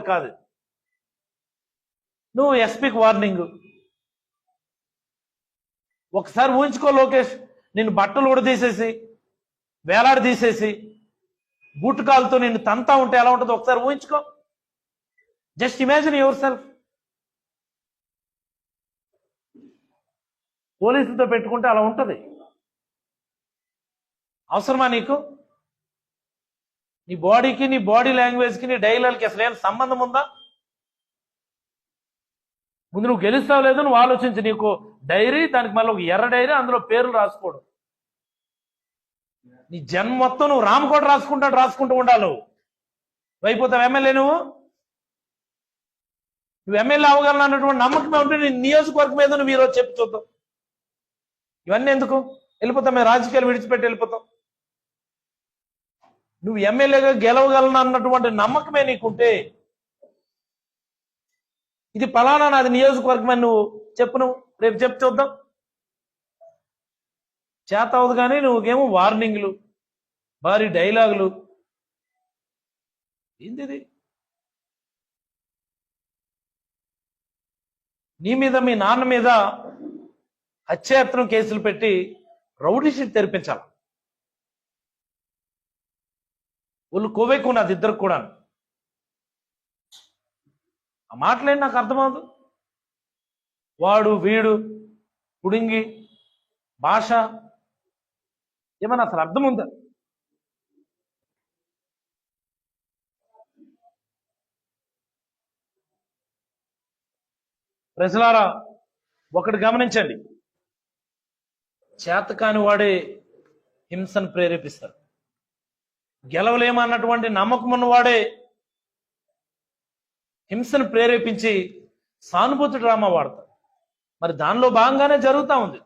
కావాలి కాదు. నువ్వు ఎస్పీకి వార్నింగ్ ఒకసారి ఊహించుకో లోకేష్. నిన్ను బట్టలు కూడా తీసేసి వేలాడి తీసేసి బూట్ కాలుతో నిన్ను తంతా ఉంటే ఎలా ఉంటుందో ఒకసారి ఊహించుకో. జస్ట్ ఇమాజిన్ యువర్ సెల్ఫ్ పోలీసులతో పెట్టుకుంటే అలా ఉంటుంది. అవసరమా నీకు? నీ బాడీకి నీ బాడీ లాంగ్వేజ్కి నీ డైలాగ్కి అసలు ఏం సంబంధం ఉందా? ముందు నువ్వు గెలుస్తావు లేదు నువ్వు ఆలోచించు. నీకు డైరీ దానికి మళ్ళీ ఒక ఎర్ర డైరీ అందులో పేర్లు రాసుకోడు నీ జన్మ మొత్తం నువ్వు రామకోట రాసుకుంటాడు రాసుకుంటూ ఉండాలి నువ్వు. అయిపోతావు ఎమ్మెల్యే నువ్వు? నువ్వు ఎమ్మెల్యే అవ్వగలను అన్నటువంటి నమ్మకం ఉంటే నీ నియోజకవర్గం మీద నువ్వు ఈరోజు చెప్పి ఇవన్నీ ఎందుకు? వెళ్ళిపోతాం మేము రాజకీయాలు విడిచిపెట్టి వెళ్ళిపోతాం. నువ్వు ఎమ్మెల్యేగా గెలవగలను అన్నటువంటి నమ్మకమే నీకుంటే ఇది ఫలానా నాది నియోజకవర్గం అని నువ్వు చెప్పు నువ్వు. రేపు చెప్పు చూద్దాం. చేత అవదు కానీ నువ్వుకేమో వార్నింగ్లు భారీ డైలాగులు ఏంది నీ మీద మీ నాన్న మీద హత్యాయత్నం కేసులు పెట్టి రౌడీషీట్ తెరిపించాలి? వాళ్ళు కోవేకున్నది ఇద్దరు కూడా ఆ మాటలేంటి నాకు అర్థమవుదు వాడు వీడు పుడింగి భాష ఏమన్నా అసలు అర్థం ఉందా ప్రజలారా ఒకటి గమనించండి. చేతకాని వాడే హింసను ప్రేరేపిస్తారు గెలవలేమన్నటువంటి నమ్మకం ఉన్నవాడే హింసను ప్రేరేపించి సానుభూతి డ్రామా వాడతాడు. మరి దానిలో భాగంగానే జరుగుతూ ఉంది.